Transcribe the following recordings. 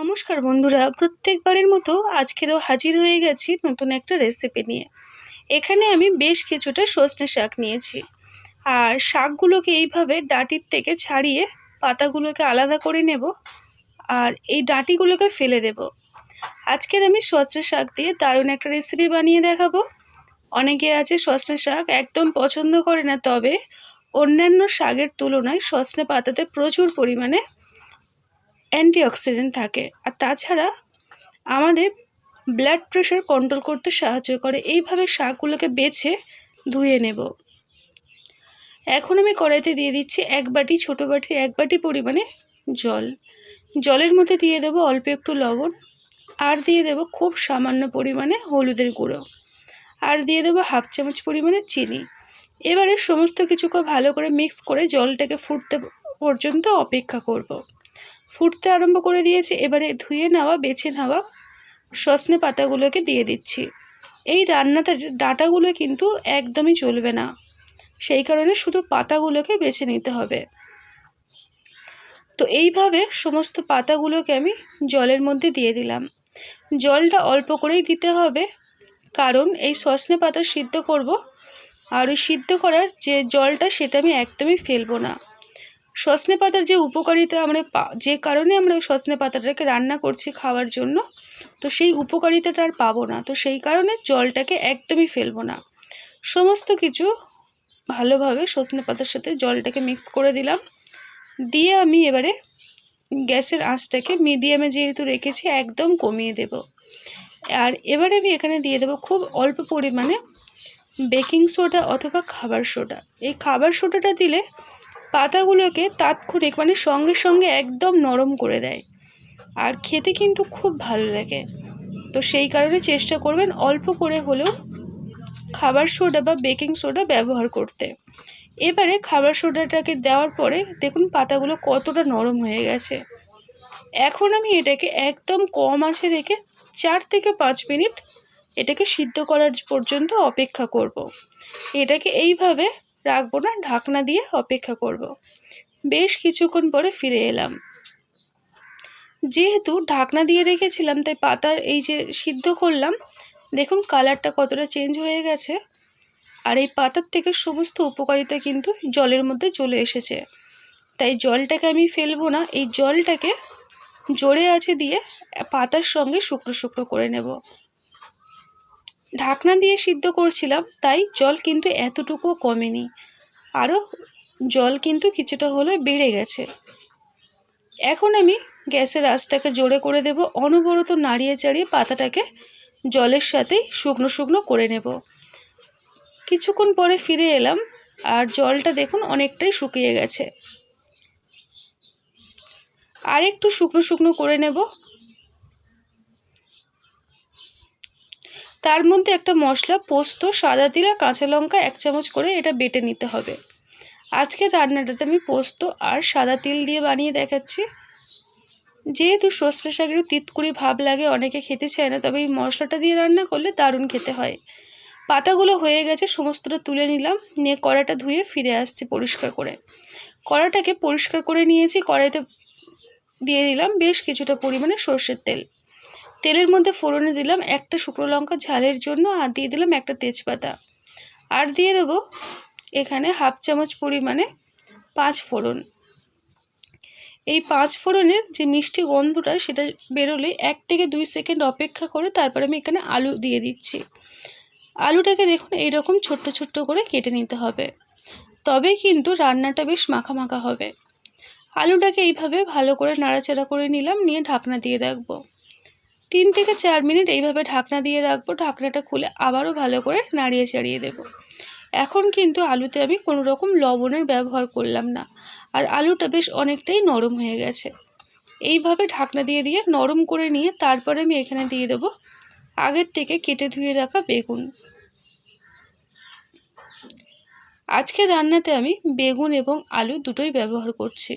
নমস্কার বন্ধুরা, প্রত্যেকবারের মতো আজকেরও হাজির হয়ে গেছি নতুন একটা রেসিপি নিয়ে। এখানে আমি বেশ কিছুটা সজনে শাক নিয়েছি। আর শাকগুলোকে এইভাবে ডাঁটির থেকে ছাড়িয়ে পাতাগুলোকে আলাদা করে নেব আর এই ডাঁটিগুলোকে ফেলে দেব। আজকের আমি সজনে শাক দিয়ে দারুণ একটা রেসিপি বানিয়ে দেখাবো। অনেকে আছে সজনে শাক একদম পছন্দ করে না, তবে অন্যান্য শাকের তুলনায় সজনে পাতাতে প্রচুর পরিমাণে অ্যান্টিঅক্সিডেন্ট থাকে। আর তাছাড়া আমাদের ব্লাড প্রেশার কন্ট্রোল করতে সাহায্য করে। এইভাবে শাকগুলোকে বেছে ধুয়ে নেব। এখন আমি কড়াইতে দিয়ে দিচ্ছি এক বাটি, ছোটো বাটি, এক বাটি পরিমাণে জল। জলের মধ্যে দিয়ে দেবো অল্প একটু লবণ। আর দিয়ে দেবো খুব সামান্য পরিমাণে হলুদের গুঁড়ো। আর দিয়ে দেবো হাফ চামচ পরিমাণে চিনি। এবারে সমস্ত কিছুকে ভালো করে মিক্স করে জলটাকে ফুটতে পর্যন্ত অপেক্ষা করব। ফুটতে আরম্ভ করে দিয়েছে। এবারে ধুয়ে নেওয়া, বেছে নেওয়া সসনে পাতাগুলোকে দিয়ে দিচ্ছি। এই রান্নাতে ডাটাগুলো কিন্তু একদমই চলবে না। সেই কারণে শুধু পাতাগুলোকে বেছে নিতে হবে। তো এইভাবে সমস্ত পাতাগুলোকে আমি জলের মধ্যে দিয়ে দিলাম। জলটা অল্প করেই দিতে হবে। কারণ এই সজনে পাতা সিদ্ধ করব আর ওই সিদ্ধ করার যে জলটা সেটা আমি একদমই ফেলব না। সজনে পাতার যে উপকারিতা আমরা যে কারণে আমরা সজনে পাতাটাকে রান্না করছি খাওয়ার জন্য, তো সেই উপকারিতাটা আর পাবো না। তো সেই কারণে জলটাকে একদমই ফেলব না। সমস্ত কিছু ভালোভাবে সজনে পাতার সাথে জলটাকে মিক্স করে দিলাম। দিয়ে আমি এবারে গ্যাসের আঁচটাকে মিডিয়ামে যেহেতু রেখেছি, একদম কমিয়ে দেব। আর এবারে আমি এখানে দিয়ে দেবো খুব অল্প পরিমাণে বেকিং সোডা অথবা খাবার সোডা এই খাবার সোডাটা দিলে পাতাগুলোকে তাৎক্ষণিক মানে সঙ্গে সঙ্গে একদম নরম করে দেয়। আর খেতে কিন্তু খুব ভালো লাগে। তো সেই কারণে চেষ্টা করবেন অল্প করে হলেও খাবার সোডা বা বেকিং সোডা ব্যবহার করতে। এবারে খাবার সোডাটাকে দেওয়ার পরে দেখুন পাতাগুলো কতটা নরম হয়ে গেছে। এখন আমি এটাকে একদম কম আছে রেখে চার থেকে পাঁচ মিনিট এটাকে সিদ্ধ করার পর্যন্ত অপেক্ষা করব। এটাকে এইভাবে রাখব না, ঢাকনা দিয়ে অপেক্ষা করব। বেশ কিছুক্ষণ পরে ফিরে এলাম। যেহেতু ঢাকনা দিয়ে রেখেছিলাম, তাই পাতার এই যে সিদ্ধ করলাম, দেখুন কালারটা কতটা চেঞ্জ হয়ে গেছে। আর এই পাতার থেকে সমস্ত উপকারিতা কিন্তু জলের মধ্যে চলে এসেছে। তাই জলটাকে আমি ফেলব না, এই জলটাকে জোরে আছে দিয়ে পাতার সঙ্গে শুকনো শুকনো করে নেব। ঢাকনা দিয়ে সিদ্ধ করছিলাম, তাই জল কিন্তু এতটুকুও কমেনি। আরও জল কিন্তু কিছুটা হলে বেড়ে গেছে। এখন আমি গ্যাসের আঁচটাকে জোরে করে দেব, অনবরত নাড়িয়ে চাড়িয়ে পাতাটাকে জলের সাথেই শুকনো শুকনো করে নেব। কিছুক্ষণ পরে ফিরে এলাম, আর জলটা দেখুন অনেকটাই শুকিয়ে গেছে। আর একটু শুকনো শুকনো করে নেব তার মধ্যে একটা মশলা, পোস্ত, সাদা তিল আর কাঁচা লঙ্কা এক চামচ করে এটা বেটে নিতে হবে। আজকে রান্নাটাতে আমি পোস্ত আর সাদা তিল দিয়ে বানিয়ে দেখাচ্ছি। যেহেতু সর্ষে শাকের তিতকুড়ি ভাব লাগে, অনেকে খেতে চায় না, তবে এই মশলাটা দিয়ে রান্না করলে দারুণ খেতে হয়। পাতাগুলো হয়ে গেছে, সমস্তটা তুলে নিলাম। নিয়ে কড়াটা ধুয়ে ফিরে আসছি পরিষ্কার করে। কড়াটাকে পরিষ্কার করে নিয়েছি, কড়াইতে দিয়ে দিলাম বেশ কিছুটা পরিমাণে সর্ষের তেল। তেলের মধ্যে ফোড়নে দিলাম একটা শুকনো লঙ্কা ঝালের জন্য আর দিয়ে দিলাম একটা তেজপাতা। আর দিয়ে দেব এখানে হাফ চামচ পরিমাণে পাঁচ ফোড়ন। এই পাঁচ ফোড়নের যে মিষ্টি গন্ধটা সেটা বেরোলে এক থেকে দুই সেকেন্ড অপেক্ষা করে তারপরে আমি এখানে আলু দিয়ে দিচ্ছি। আলুটাকে দেখুন এইরকম ছোট্ট ছোট্ট করে কেটে নিতে হবে। তবে কিন্তু রান্নাটা বেশ মাখা হবে। আলুটাকে এইভাবে ভালো করে নাড়াচাড়া করে নিলাম, নিয়ে ঢাকনা দিয়ে রাখব। তিন থেকে চার মিনিট এইভাবে ঢাকনা দিয়ে রাখব। ঢাকনাটা খুলে আবারও ভালো করে নাড়িয়ে চাড়িয়ে দেব। এখন কিন্তু আলুতে আমি কোনো রকম লবণের ব্যবহার করলাম না। আর আলুটা বেশ অনেকটাই নরম হয়ে গেছে। এইভাবে ঢাকনা দিয়ে দিয়ে নরম করে নিয়ে তারপরে আমি এখানে দিয়ে দেবো আগের থেকে কেটে ধুয়ে রাখা বেগুন। আজকে রান্নাতে আমি বেগুন এবং আলু দুটোই ব্যবহার করছি।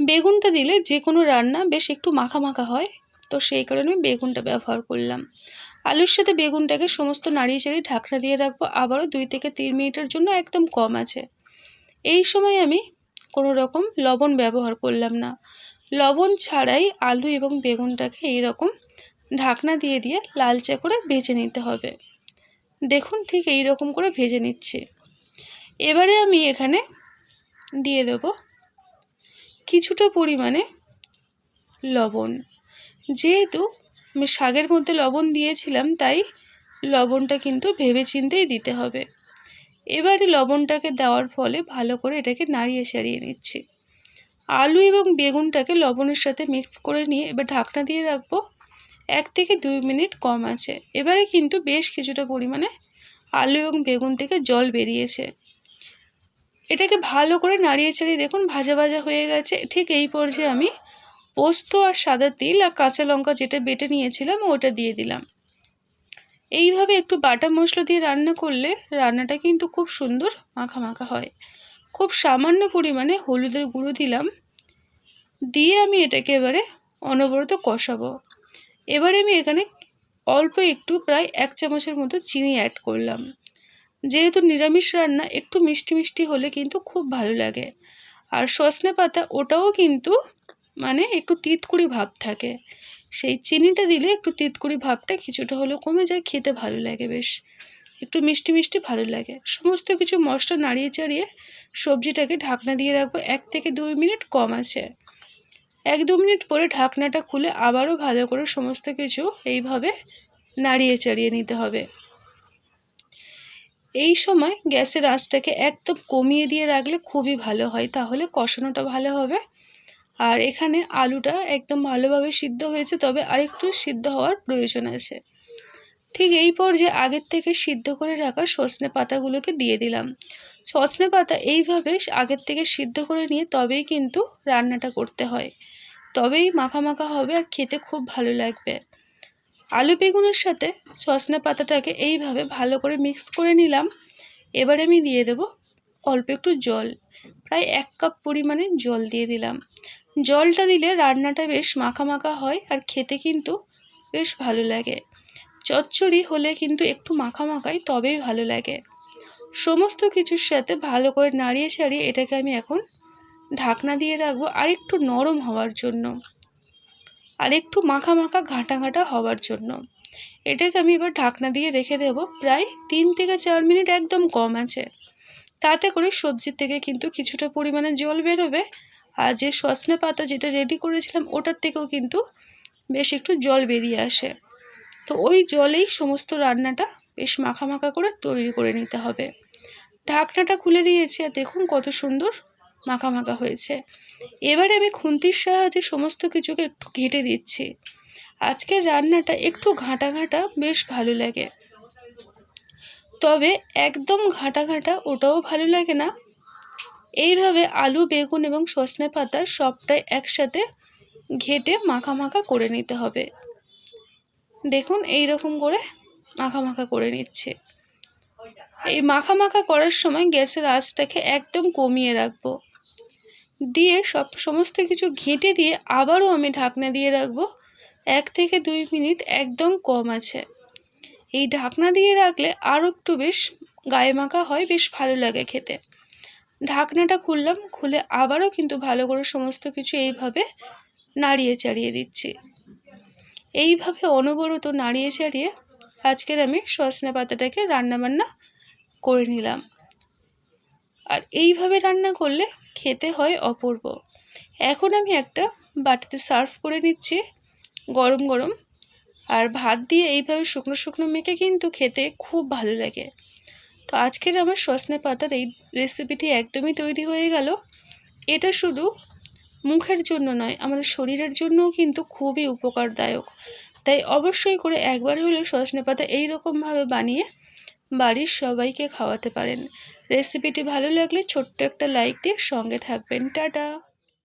বেগুনটা দিলে যে কোনো রান্না বেশ একটু মাখা মাখা হয়, তো সেই কারণে আমি বেগুনটা ব্যবহার করলাম। আলুর সাথে বেগুনটাকে সমস্ত নাড়িয়ে চাড়িয়ে ঢাকনা দিয়ে রাখব, আবারও দুই থেকে তিন মিনিটের জন্য একদম কম আছে। এই সময় আমি কোনো রকম লবণ ব্যবহার করলাম না। লবণ ছাড়াই আলু এবং বেগুনটাকে এইরকম ঢাকনা দিয়ে দিয়ে লালচে করে ভেজে নিতে হবে। দেখুন ঠিক এই রকম করে ভেজে নিচ্ছি। এবারে আমি এখানে দিয়ে দেব কিছুটা পরিমাণে লবণ। যেহেতু আমি শাকের মধ্যে লবণ দিয়েছিলাম, তাই লবণটা কিন্তু ভেবে চিন্তেই দিতে হবে। এবারে লবণটাকে দেওয়ার ফলে ভালো করে এটাকে নাড়িয়ে ছাড়িয়ে নিচ্ছি। আলু এবং বেগুনটাকে লবণের সাথে মিক্স করে নিয়ে এবার ঢাকনা দিয়ে রাখব। এক থেকে দুই মিনিট কম আছে। এবারে কিন্তু বেশ কিছুটা পরিমাণে আলু এবং বেগুন থেকে জল বেরিয়েছে। এটাকে ভালো করে নাড়িয়ে ছাড়িয়ে দেখুন, ভাজা ভাজা হয়ে গেছে। ঠিক এই পর্যায়ে আমি পোস্ত আর সাদা তিল আর কাঁচা লঙ্কা যেটা বেটে নিয়েছিলাম ওটা দিয়ে দিলাম। এইভাবে একটু বাটা মশলা দিয়ে রান্না করলে রান্নাটা কিন্তু খুব সুন্দর মাখা মাখা হয়। খুব সামান্য পরিমাণে হলুদের গুঁড়ো দিলাম। দিয়ে আমি এটাকে এবারে অনবরত কষাবো। এবারে আমি এখানে অল্প একটু প্রায় এক চামচের মতো চিনি অ্যাড করলাম। যেহেতু নিরামিষ রান্না একটু মিষ্টি মিষ্টি হলে কিন্তু খুব ভালো লাগে। আর সজনে পাতা ওটাও কিন্তু মানে একটু তিতকুড়ি ভাব থাকে। সেই চিনিটা দিলে একটু তিতকুড়ি ভাবটা কিছুটা হলেও কমে যায়, খেতে ভালো লাগে বেশ। একটু মিষ্টি মিষ্টি ভালো লাগে। সমস্ত কিছু মশলা নাড়িয়ে চাড়িয়ে সবজিটাকে ঢাকনা দিয়ে রাখব। এক থেকে দুই মিনিট কম আছে। এক দু মিনিট পরে ঢাকনাটা খুলে আবারও ভালো করে সমস্ত কিছু এইভাবে নাড়িয়ে চাড়িয়ে নিতে হবে। এই সময় গ্যাসের আঁচটাকে একদম কমিয়ে দিয়ে রাখলে খুবই ভালো হয়। তাহলে কষানোটা ভালো হবে। আর এখানে আলুটা একদম ভালোভাবে সিদ্ধ হয়েছে, তবে আরেকটু সিদ্ধ হওয়ার প্রয়োজন আছে। ঠিক এই পর্যায়ে আগের থেকে সিদ্ধ করে রাখা সজনে পাতাগুলোকে দিয়ে দিলাম। সজনে পাতা এইভাবে আগের থেকে সিদ্ধ করে নিয়ে তবেই কিন্তু রান্নাটা করতে হয়। তবেই মাখা মাখা হবে আর খেতে খুব ভালো লাগবে। আলু বেগুনের সাথে সজনে পাতাটাকে এইভাবে ভালো করে মিক্স করে নিলাম। এবারে আমি দিয়ে দেব অল্প একটু জল। প্রায় এক কাপ পরিমাণে জল দিয়ে দিলাম। জলটা দিলে রান্নাটা বেশ মাখা মাখা হয় আর খেতে কিন্তু বেশ ভালো লাগে। চচ্চড়ি হলে কিন্তু একটু মাখা মাখাই তবেই ভালো লাগে। সমস্ত কিছুর সাথে ভালো করে নাড়িয়ে ছাড়িয়ে এটাকে আমি এখন ঢাকনা দিয়ে রাখব আর একটু নরম হওয়ার জন্য। আর একটু মাখা মাখা ঘাঁটা ঘাঁটা হওয়ার জন্য। এটাকে আমি এবার ঢাকনা দিয়ে রেখে দেব। প্রায় তিন থেকে চার মিনিট একদম কম আছে। তাতে করে সবজির থেকে কিন্তু কিছুটা পরিমাণে জল বেরোবে। আর যে সজনে পাতা যেটা রেডি করেছিলাম, ওটার থেকেও কিন্তু বেশ একটু জল বেরিয়ে আসে। তো ওই জলেই সমস্ত রান্নাটা বেশ মাখা মাখা করে তৈরি করে নিতে হবে। ঢাকনাটা খুলে দিয়েছি আর দেখুন কত সুন্দর মাখা মাখা হয়েছে। এবারে আমি খুন্তির সাহায্যে সমস্ত কিছুকে একটু ঘেটে দিচ্ছি। আজকের রান্নাটা একটু ঘাঁটা ঘাঁটা বেশ ভালো লাগে। তবে একদম ঘাঁটা ঘাঁটা ওটাও ভালো লাগে না। এইভাবে আলু, বেগুন এবং সজনে পাতা সবটাই একসাথে ঘেটে মাখা মাখা করে নিতে হবে। দেখুন এই রকম করে মাখা মাখা করে নিচ্ছে। এই মাখা মাখা করার সময় গ্যাসের আঁচটাকে একদম কমিয়ে রাখব। দিয়ে সব, সমস্ত কিছু ঘেঁটে দিয়ে আবারও আমি ঢাকনা দিয়ে রাখব। এক থেকে দুই মিনিট একদম কম আছে। এই ঢাকনা দিয়ে রাখলে আরও একটু বেশ গায়ে মাখা হয়, বেশ ভালো লাগে খেতে। ঢাকনাটা খুললাম, খুলে আবারও কিন্তু ভালো করে সমস্ত কিছু এইভাবে নাড়িয়ে চাড়িয়ে দিচ্ছি। এইভাবে অনবরত নাড়িয়ে চাড়িয়ে আজকের আমি সজনে পাতাটাকে রান্নাবান্না করে নিলাম। আর এইভাবে রান্না করলে খেতে হয় অপূর্ব। এখন আমি একটা বাটিতে সার্ভ করে নিচ্ছি, গরম গরম। আর ভাত দিয়ে এইভাবে শুকনো শুকনো মেখে কিন্তু খেতে খুব ভালো লাগে। তো আজকের আমার সজনে পাতার এই রেসিপিটি একদমই তৈরি হয়ে গেল। এটা শুধু মুখের জন্য নয়, আমাদের শরীরের জন্যও কিন্তু খুবই উপকারদায়ক। তাই অবশ্যই করে একবার হলেও সজনে পাতা এইরকমভাবে বানিয়ে বাড়ির সবাইকে খাওয়াতে পারেন। রেসিপিটি ভালো লাগলে ছোট্ট একটা লাইক দিয়ে সঙ্গে থাকবেন। টাটা!